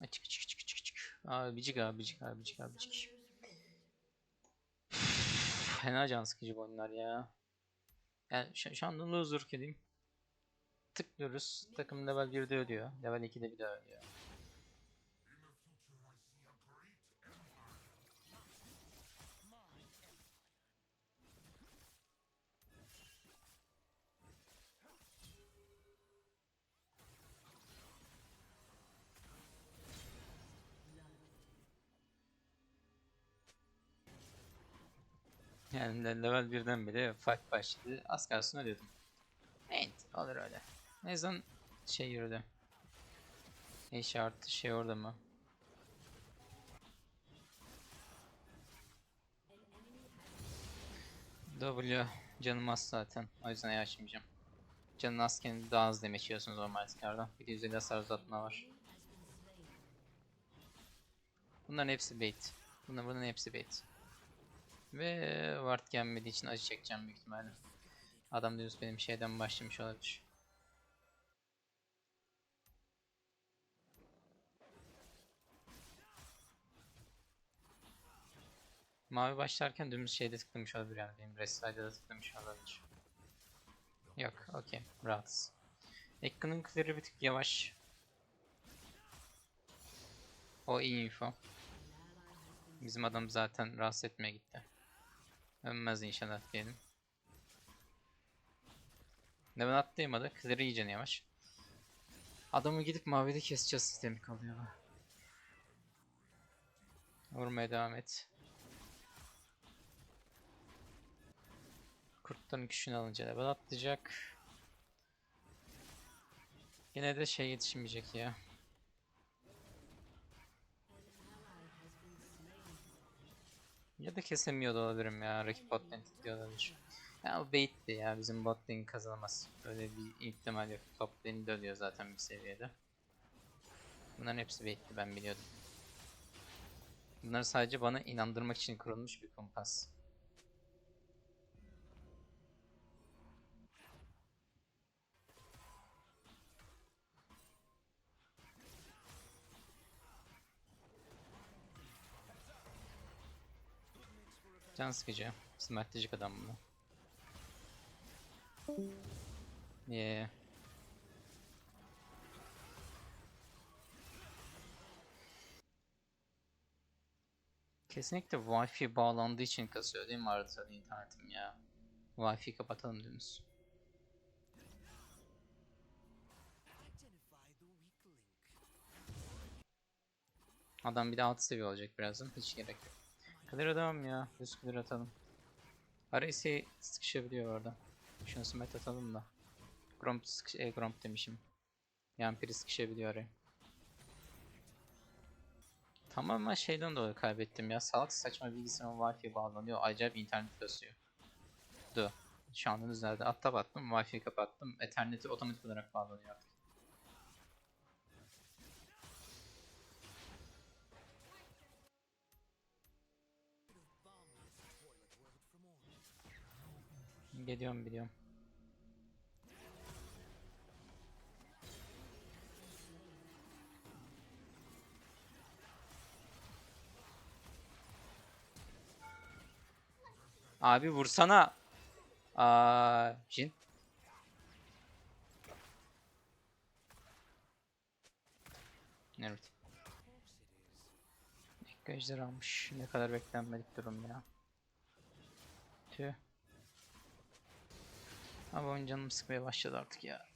Açık açık açık açık açık. Abicik abicik abicik abicik. Fena can sıkıcı bu oyunlar ya. Yani şu, şu anda loser kediyim. Tıklıyoruz. Takım level 1'de ölüyor. Level 2'de bir daha ölüyor. Yani le- level 1'den beri fight başladı. Az kalsın ölüyordum. Ain't. Olur öyle. Ne zaman şey yürüdü. Eşi artı şey orada mı? W canım az zaten. O yüzden açmayacağım. Canın azken daha az demeç yiyorsunuz normal tekrardan. Bir de 150 hasar uzatma var. Bunların hepsi bait. Bunlar, bunların hepsi bait. Ve ward gelmediği için acı çekeceğim büyük ihtimalle. Adam diyoruz benim şeyden başlamış olabilir. Mavi başlarken dümdüz şeyde tıklamış olabilir yani benim restide'da da tıklamış olabilir. Yok, okey, rahatsız. Ekranın clear'ı bir tık yavaş. O iyi info. Bizim adam zaten rahatsız etmeye gitti. Ölmez inşallah diyelim. Neven atlayamadı. Clear'ı iyice yavaş. Adamı gidip mavide keseceğiz sistemi kalıyor. Vurmaya devam et. Kurtların küçüğünü alınca level atlayacak. Yine de şey yetişmeyecek ya. Ya da kesemiyor da olabilirim ya. Rakip bot lane tutuyor olabilir. Ya o bait'ti ya. Bizim bot lane kazanamaz. Böyle bir ihtimal yok. Top lane de zaten bir seviyede. Bunların hepsi bait'ti ben biliyordum. Bunlar sadece bana inandırmak için kurulmuş bir kumpas. Can sıkıcı. Smartlayacak adam bunu. Yeah. Kesinlikle Wi-Fi bağlandığı için kasıyor değil mi haritada internetim ya? Wi-Fi kapatalım dümdüz. Adam bir de alt seviye olacak birazdan. Hiç gerek yok. Clear atalım ya. Düz clear atalım. Araysi sıkışabiliyor orada. Şunu smet atalım da. Gromp sıkış... E, Gromp demişim. Yampiri sıkışabiliyor araya. Tamamen şeyden dolayı kaybettim ya. Salak saçma bilgisayarım Wi-Fi bağlanıyor. Acayip internet kasıyor. Du. Şu anda düzeldi. Atta battım. Wi-Fi kapattım. Ethernet'i otomatik olarak bağlanıyor artık. Geliyorum biliyorum. Abi vursana. Aa, Jin. Evet. Ejder almış. Ne kadar beklenmedik durum ya. Tüh. Abi oyun canım sıkmaya başladı artık ya.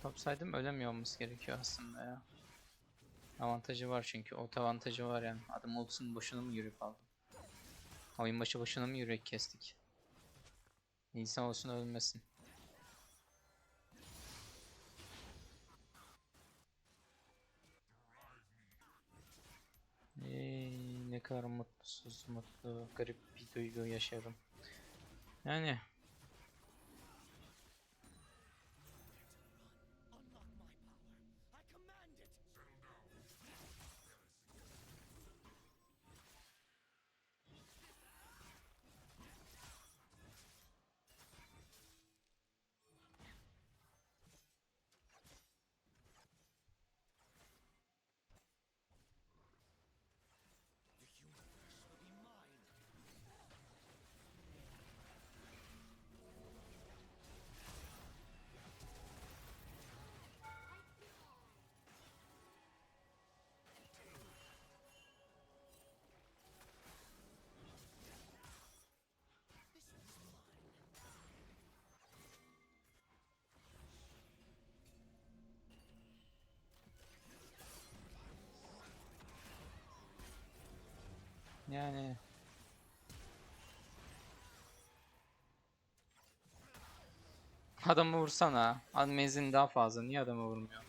Topsaydım ölemiyor olması gerekiyor aslında ya. Avantajı var çünkü. Ot avantajı var yani. Adam olsun boşuna mı yürüyüp aldım? Oyun başı boşuna mı yürek kestik? İnsan olsun ölmesin. Ey, ne kadar mutsuz, mutlu, garip bir duygu yaşıyorum. Yani Yani Adamı vursana. Menzilin daha fazla. Niye adamı vurmuyor?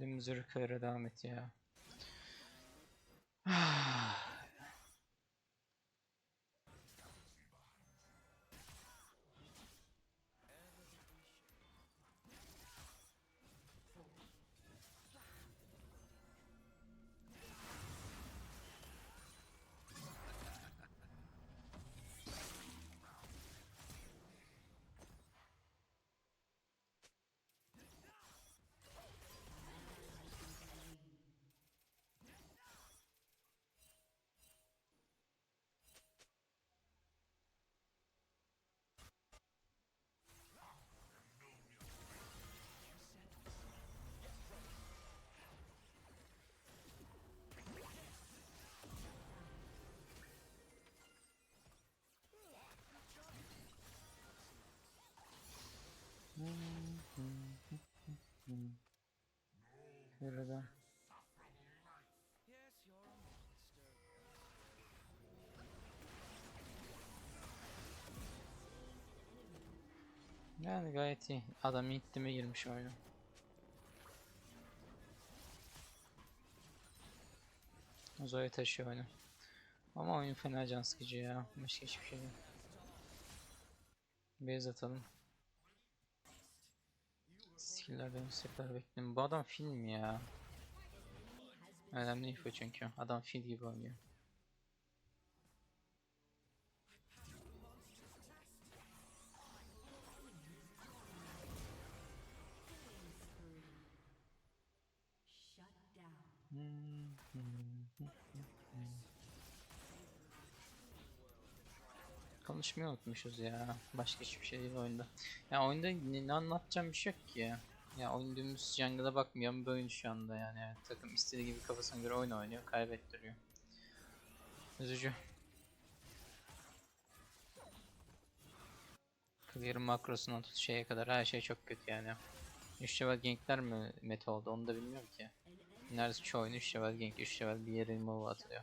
Dümdüz ırklara devam et ya. Şurada. Yani gayet iyi. Adam ilk time girmiş oyuna. Zoe taşıyor oyunu. Ama oyun fena can sıkıcı ya. Başka hiçbir şey değil. Base atalım. Skill'lerden sefer bekleyin. Bu adam film ya. Önemli info çünkü. Adam fil gibi oynuyor. Konuşmayı unutmuşuz ya. Başka hiçbir şey değil oyunda. Ya oyunda ne anlatacağım bir şey yok ki ya. Ya oyun dümdüz jungle'a bakmayan bir oyun şu anda yani. Evet, takım istediği gibi kafasına göre oyun oynuyor, kaybettiriyor. Üzücü. Clear makrosundan tut şeye kadar her şey çok kötü yani. 3 level gankler mi meta oldu onu da bilmiyorum ki. Neredeyse çoğu oyun 3 level gank, 3 level bir yere remove atılıyor.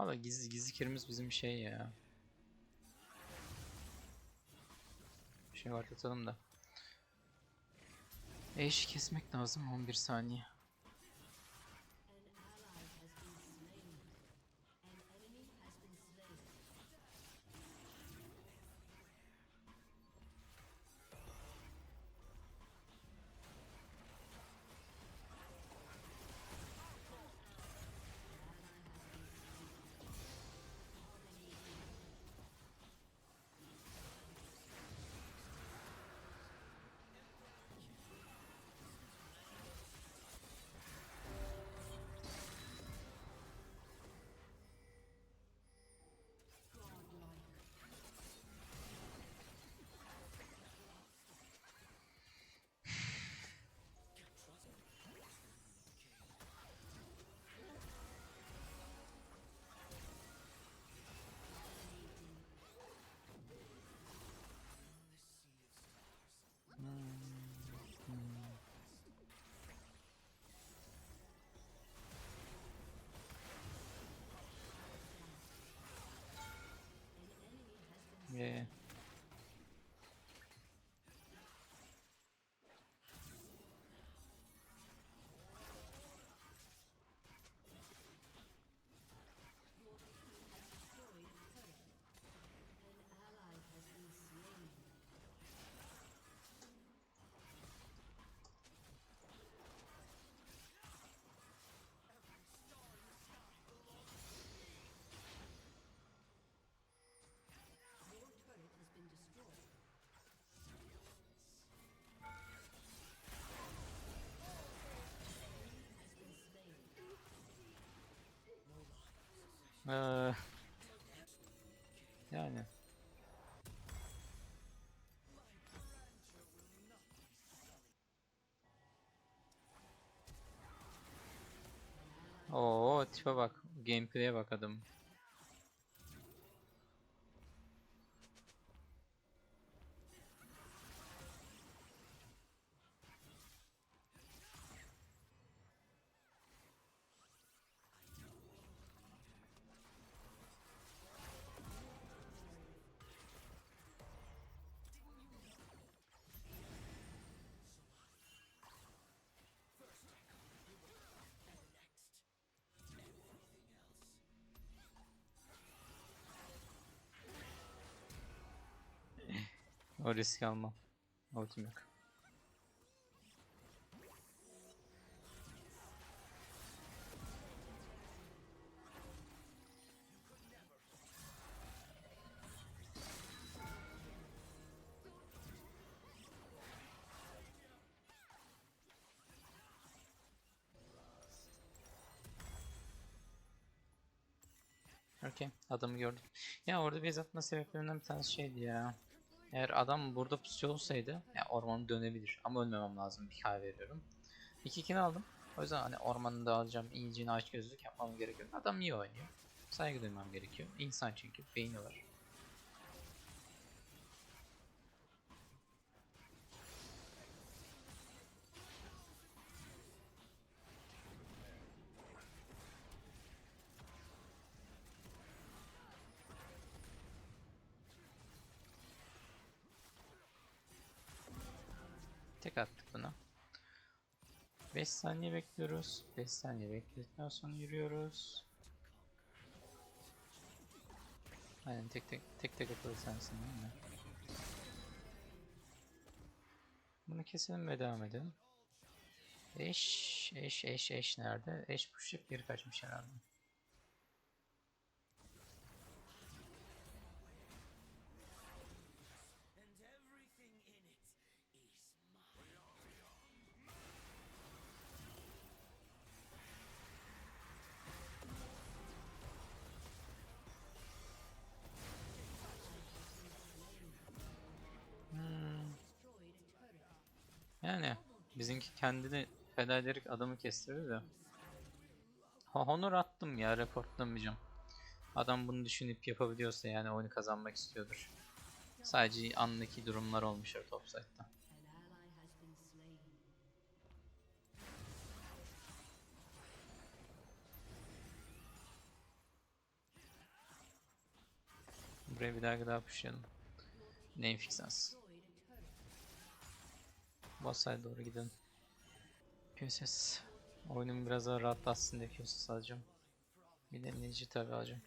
Valla gizli gizli kirimiz bizim şey ya. Bir şey var tutalım da. Eşi kesmek lazım 11 saniye. Yani. Oo tipe bak. Gameplay'e bak adam. O riski almam. Ultim yok. Okey, adamı gördüm. Ya orada base atma sebeplerinden bir tanesi şeydi ya. Eğer adam burada pusuyor olsaydı, ya ormanı dönebilir. Ama ölmemem lazım, bir kahve veriyorum. 2 2'ni aldım. O yüzden hani ormanı da alacağım, iyicini aç gözlük yapmam gerekiyor. Adam iyi oynuyor. Saygı duymam gerekiyor. İnsan çünkü, beyni var. Tek attık buna. 5 saniye bekliyoruz. 5 saniye bekledikten sonra yürüyoruz. Aynen tek tek tek tek atılır sensin değil mi? Bunu keselim ve devam edelim. Eş, eş, eş, eş nerede? Eş push'layıp geri kaçmış herhalde. Bizimki kendini feda ederek adamı kestirdi de. Ha, honor attım ya reportlamayacağım. Adam bunu düşünüp yapabiliyorsa yani oyunu kazanmak istiyordur. Sadece andaki durumlar olmuştur topside'da. Buraya bir daha daha pushlayalım. Name fixans. Boss'a doğru gidelim. QSS. Oyunum biraz daha rahatlatsın diye QSS alacağım. Bir de Ninja tabi alacağım.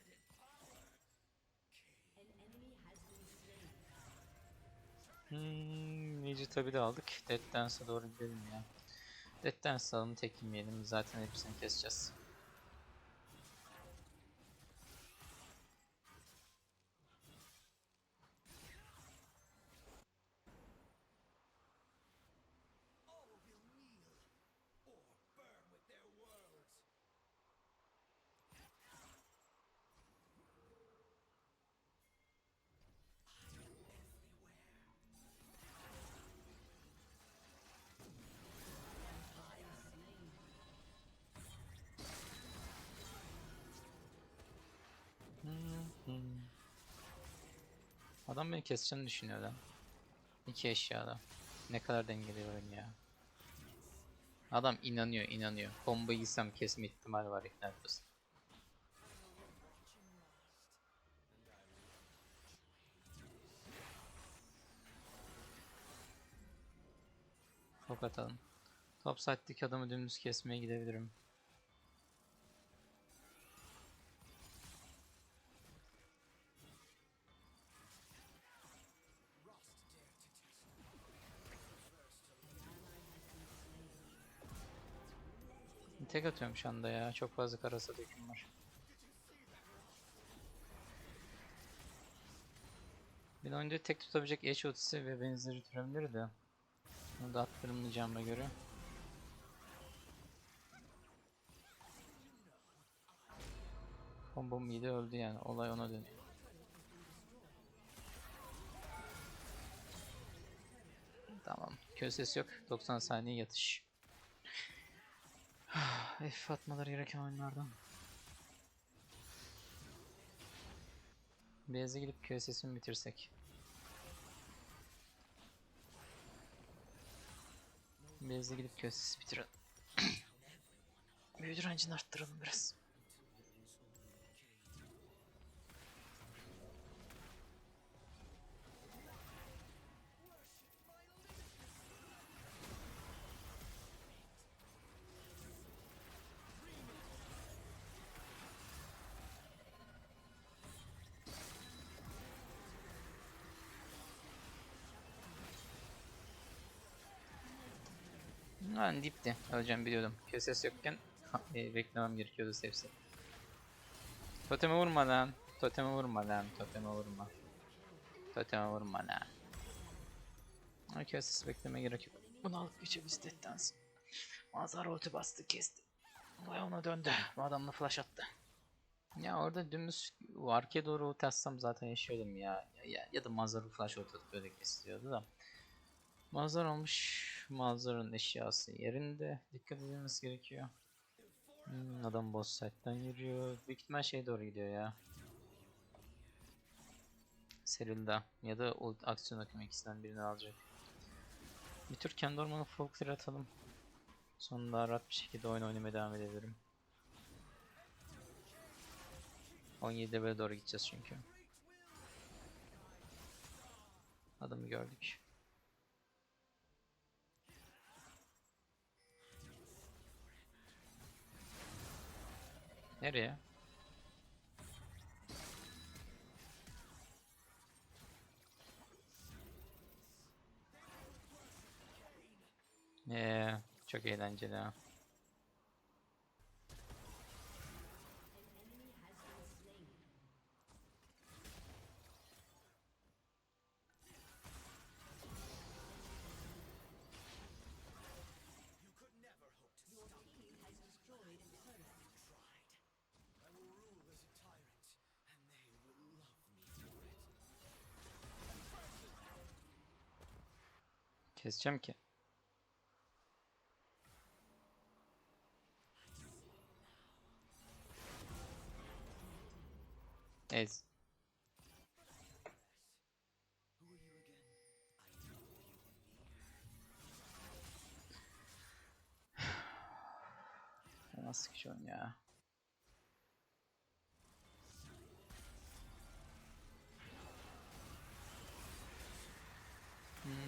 Hmm, Ninja tabi de aldık. Dead Dance'a doğru gidelim ya. Dead Dance alalım tek yemeyelim. Zaten hepsini keseceğiz. Beni keseceğini düşünüyor lan. İki eşyada. Ne kadar dengeli oyun ya. Adam inanıyor inanıyor. Combo giysem kesme ihtimal var Ignatius. Çok atalım. Top side'deki adamı dümdüz kesmeye gidebilirim. tek atıyorum şu anda ya. Çok fazla karasa döküm var. Bir de önce tek tutabilecek eş otisi ve benzeri türemleri de. Bunu da attırmayacağıma e göre. Combo mide öldü yani. Olay ona dönüyor. Tamam. Köz yok. 90 saniye yatış. F atmaları gereken oyunlardan. Beyaz'a gidip kösesini bitirsek. Beyaz'a gidip kösesi bitirelim. Büyü arttıralım biraz. Lan dipti. Öleceğim biliyordum. Köses yokken e, beklemem gerekiyordu sevse. Toteme vurma lan. Toteme vurma lan. Toteme vurma. Toteme vurma lan. Ama kösesi bekleme gerek yok. Bunu alıp geçebiliriz deddensin. Mazhar ulti bastı kesti. Olay ona döndü. Bu adamla flash attı. Ya orada dümdüz arkaya doğru ulti atsam zaten yaşıyordum ya. Ya, ya, ya da Mazhar'ı flash ulti böyle kesiliyordu da. Mazhar olmuş. Mazhar'ın eşyası yerinde. Dikkat edilmesi gerekiyor. Hmm, adam boss site'den yürüyor. Büyük ihtimal şeye doğru gidiyor ya. Serilda ya da o aksiyon akımı ikisinden birini alacak. Bir tür kendi ormanı folk atalım. Sonra rahat bir şekilde oyun oynamaya devam edebilirim. 17 level'e doğru gideceğiz çünkü. Adamı gördük. Nereye? Ee, çok eğlenceli ha. Keseceğim ki. Ez.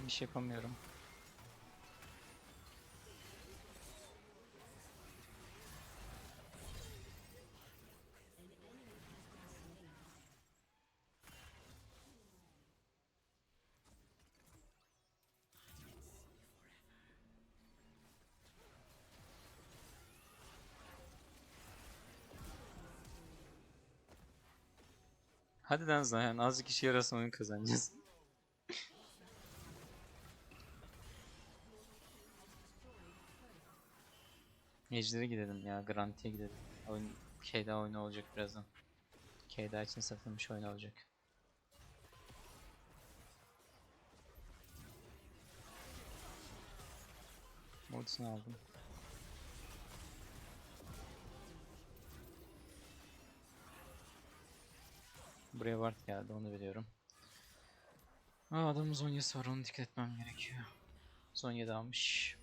Bir şey yapamıyorum. Hadi lan Zayan azıcık işe yarasın oyun kazanacağız. Ejder'e gidelim ya, Garanti'ye gidelim. Oyun Kda oyunu olacak birazdan. Kda için satılmış oyun olacak. Ultisini aldım. Buraya ward geldi onu biliyorum. Aa adamın zonyası var onu dikkat etmem gerekiyor. Zonya da almış.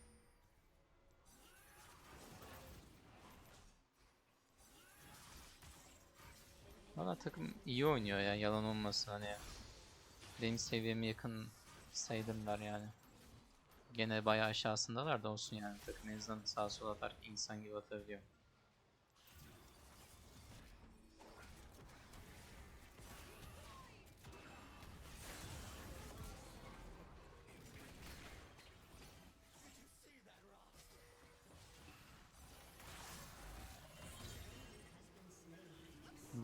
Valla takım iyi oynuyor ya yalan olmasın hani. Benim seviyeme yakın sayılırlar yani. Gene bayağı aşağısındalar da olsun yani takım en azından sağa sola atar insan gibi atabiliyor.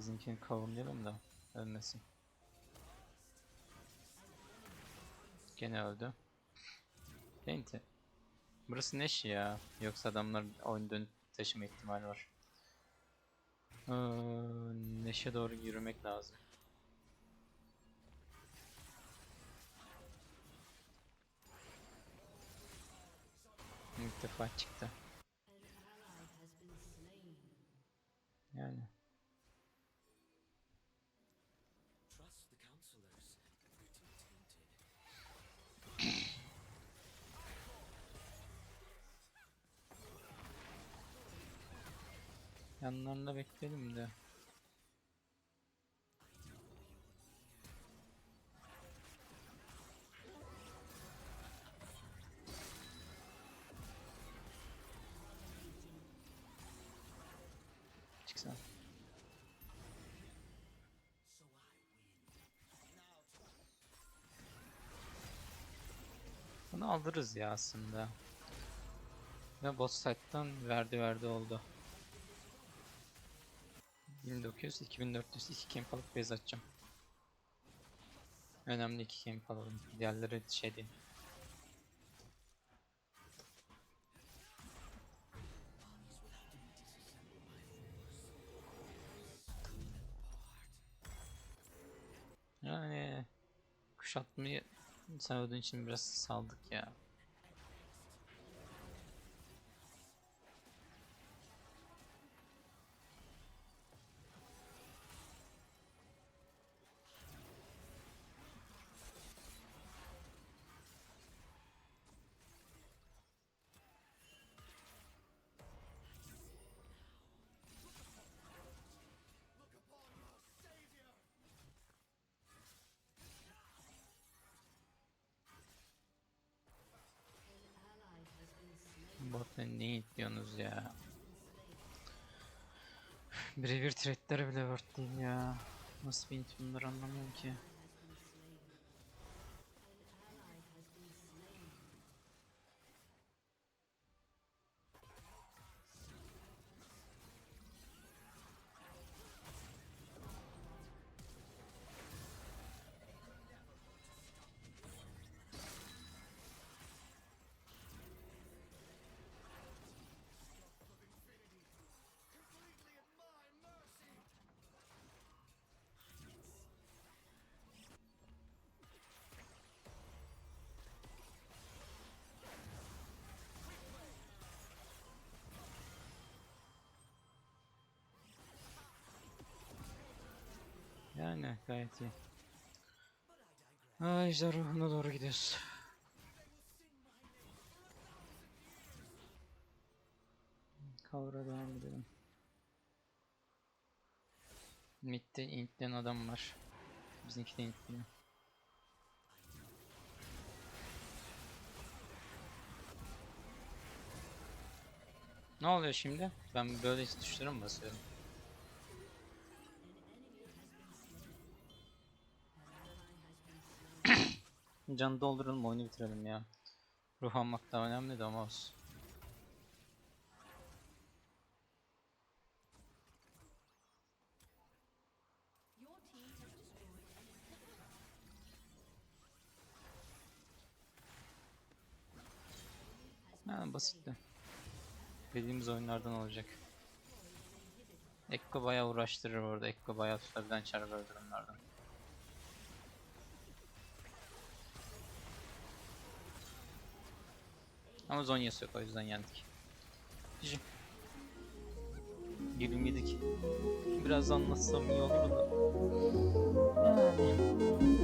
Bizimkini kavurmayalım da ölmesin. Gene öldü. Paint'i. Burası Neş ya. Yoksa adamlar oyun dönüp taşıma ihtimali var. Ee, Neş'e doğru yürümek lazım. İlk defa çıktı. Yani. Yanlarında bekleyelim de. Çıksana. Bunu alırız ya aslında. Ve boss site'dan verdi verdi oldu. 1900, 2400 iki camp alıp base atacağım. Önemli iki camp alalım. Diğerleri şey değil. Yani kuşatmayı sevdiğin için biraz saldık ya. Bot lane ne diyorsunuz ya? Birebir trade'lere bile word ya. Nasıl bir int bunları anlamıyorum ki. Yani gayet iyi. Ay ejder ruhuna doğru gidiyoruz. Kavra devam edelim. Mid'de intleyen adam var. Bizimki de intliyor. Ne oluyor şimdi? Ben böyle tuşlara mı basıyorum? Can dolduralım oyunu bitirelim ya. Ruh almak da önemli de ama olsun. Ha basitti. Bildiğimiz oyunlardan olacak. Ekko bayağı uğraştırır orada. Ekko bayağı tutabilen çar vardır Ama Zonya'sı yok o yüzden yendik. GG. 27'lik. Biraz anlatsam iyi olur da. Yani.